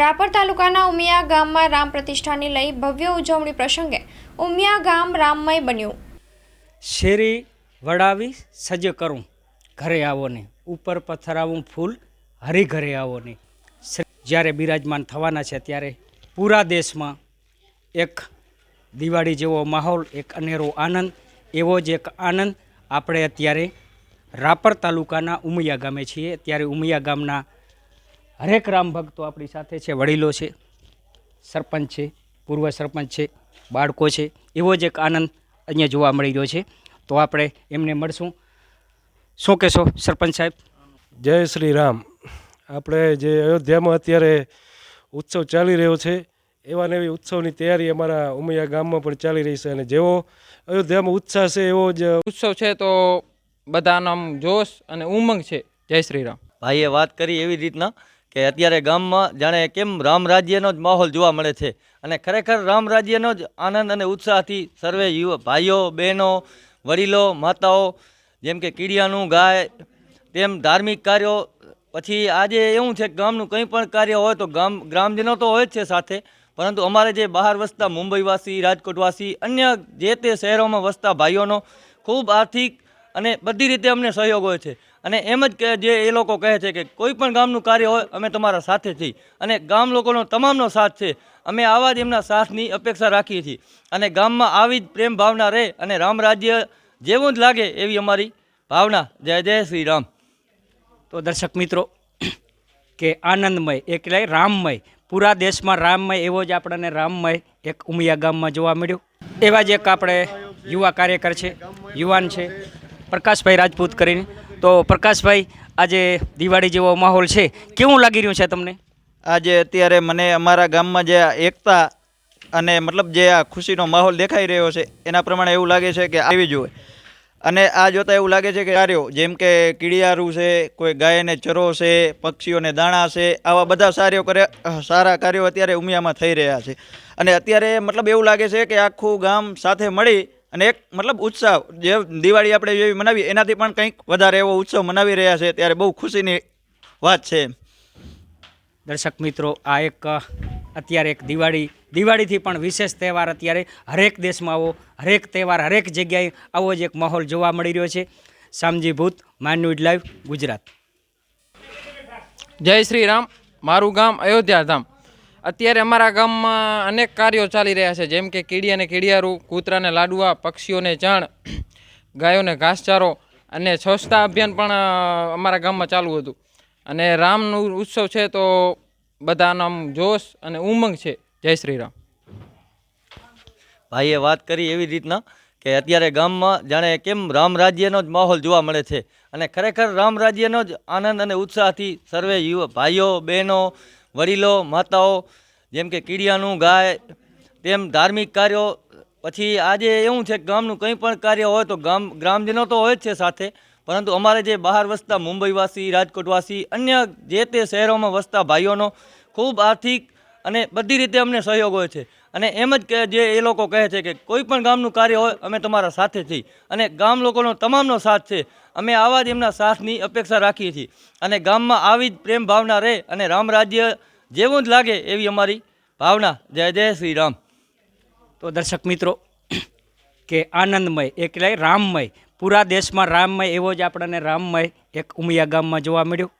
રાપર તાલુકાના ઉમિયા ગામમાં રામ પ્રતિષ્ઠાને લઈ ભવ્ય ઉજવણી પ્રસંગે ઉમિયા ગામ રામમય બન્યું. શેરી વડાવી સજ્જ કરું. ઘરે આવો ને ઉપર પથરાવું ફૂલ હરી ઘરે આવો ને જ્યારે બિરાજમાન થવાના છે ત્યારે પૂરા દેશમાં એક દિવાળી જેવો માહોલ, એક અનેરો આનંદ, એવો જ એક આનંદ આપણે અત્યારે રાપર તાલુકાના ઉમિયા ગામે છીએ. ત્યારે ઉમિયા ગામના હરેક રામ ભક્તો આપણી સાથે છે વડીલો છે સરપંચ છે પૂર્વ સરપંચ છે બાળકો છે એવો જ એક આનંદ અહીંયા જોવા મળી રહ્યો છે. તો આપણે એમને મળશું. શું કહેશો સરપંચ સાહેબ? જય શ્રી રામ આપણે જે અયોધ્યામાં અત્યારે ઉત્સવ ચાલી રહ્યો છે એવા ને એવી ઉત્સવની તૈયારી અમારા ઉમૈયા ગામમાં પણ ચાલી રહી છે. અને જેવો અયોધ્યામાં ઉત્સાહ છે એવો જ ઉત્સવ છે તો બધાનો જોશ અને ઉમંગ છે. જય શ્રી રામ ભાઈએ વાત કરી એવી રીતના કે અત્યારે ગામમાં જાણે કેમ રામ રાજ્યનો જ માહોલ જોવા મળે છે. અને ખરેખર રામ રાજ્યનો જ આનંદ અને ઉત્સાહથી સર્વે યુવા ભાઈઓ, બહેનો, વડીલો, માતાઓ, જેમ કે કીડિયાનું ગાય, તેમ ધાર્મિક કાર્યો, પછી આજે એવું છે કે ગામનું કંઈ પણ કાર્ય હોય તો ગામ, ગ્રામજનો તો હોય જ છે સાથે. પરંતુ અમારે જે બહાર વસતા મુંબઈવાસી, રાજકોટવાસી, અન્ય જે તે શહેરોમાં વસતા ભાઈઓનો ખૂબ આર્થિક અને બધી રીતે અમને સહયોગ હોય છે. અને એમ જ કે જે એ લોકો કહે છે કે કોઈ પણ ગામનું કાર્ય હોય, અમે તમારા સાથે છીએ. અને ગામ લોકોનો તમામનો સાથ છે. અમે આવા જ એમના સાથની અપેક્ષા રાખીએ છીએ. અને ગામમાં આવી જ પ્રેમ ભાવના રહે અને રામ રાજ્ય જેવું જ લાગે એવી અમારી ભાવના. જય જય શ્રી રામ. તો દર્શક મિત્રો, કે આનંદમય, એટલે રામમય, પૂરા દેશમાં રામમય, એવો જ આપણને રામમય એક ઉમિયા ગામમાં જોવા મળ્યો. એવા જ એક આપણે યુવા કાર્યકર છે, યુવાન છે, પ્રકાશભાઈ રાજપૂત કરીને. તો પ્રકાશભાઈ, આજે દિવાળી જેવો માહોલ છે. કેવું લાગી રહ્યું છે તમને? આજે અત્યારે મને અમારા ગામમાં જે એકતા અને મતલબ જે આ ખુશીનો માહોલ દેખાઈ રહ્યો છે, એના પ્રમાણે એવું લાગે છે કે આવી જોઈએ અને આ જોતાં એવું લાગે છે કે કાર્યો જેમ કે કીડિયારું છે, કોઈ ગાયને ચરો છે, પક્ષીઓને દાણા છે, આવા બધા સાર્યો કરે, સારા કાર્યો અત્યારે ઉમિયામાં થઈ રહ્યા છે. અને અત્યારે મતલબ એવું લાગે છે કે આખું ગામ સાથે મળી અને એક મતલબ ઉત્સાહ જે દિવાળી આપણે જેવી મનાવી એનાથી પણ કંઈક વધારે એવો ઉત્સવ મનાવી રહ્યા છે ત્યારે બહુ ખુશીની વાત છે. દર્શક મિત્રો આ એક અત્યારે એક દિવાળી દિવાળીથી પણ વિશેષ તહેવાર અત્યારે હરેક દેશમાં આવો હરેક તહેવાર હરેક જગ્યાએ આવો જ એક માહોલ જોવા મળી રહ્યો છે. શામજી ભૂત માન્યુડ લાઈવ ગુજરાત. જય શ્રી રામ મારું ગામ અયોધ્યા ધામ. અત્યારે અમારા ગામમાં અનેક કાર્યો ચાલી રહ્યા છે. જેમ કે કીડી અને કીડિયારું, કૂતરાને લાડવા, પક્ષીઓને ચાણ ગાયોને ઘાસચારો અને સ્વચ્છતા અભિયાન પણ અમારા ગામમાં ચાલુ હતું. અને રામનું ઉત્સવ છે તો બધાનો આમ જોશ અને ઉમંગ છે. જય શ્રી રામ. ભાઈએ વાત કરી એવી રીતના કે અત્યારે ગામમાં જાણે કેમ રામ રાજ્યનો જ માહોલ જોવા મળે છે. અને ખરેખર રામ રાજ્યનો જ આનંદ અને ઉત્સાહથી સર્વે યુવા ભાઈઓ, બહેનો વડીલો, માતાઓ, જેમ કે કીડિયાનું ગાય, તેમ ધાર્મિક કાર્યો. પછી આજે એવું છે કે ગામનું કંઈ પણ કાર્ય હોય તો ગામ, ગ્રામજનો તો હોય જ છે સાથે. પરંતુ અમારે જે બહાર વસતા મુંબઈવાસી, રાજકોટવાસી, અન્ય જે તે શહેરોમાં વસતા ભાઈઓનો ખૂબ આર્થિક અને બધી રીતે અમને સહયોગ હોય છે. અને એમ જ કે જે એ લોકો કહે છે કે કોઈ પણ ગામનું કાર્ય હોય, અમે તમારા સાથે છીએ. અને ગામ લોકોનો તમામનો સાથ છે. અમે આવા જ એમના સાથની અપેક્ષા રાખીએ છીએ. અને ગામમાં આવી જ પ્રેમ ભાવના રહે અને રામ રાજ્ય જેવું જ લાગે એવી અમારી ભાવના. જય જય શ્રી રામ. તો દર્શક મિત્રો, કે આનંદમય, એટલે રામમય, પૂરા દેશમાં રામમય, એવો જ આપણને રામમય એક ઉમિયા ગામમાં જોવા મળ્યો.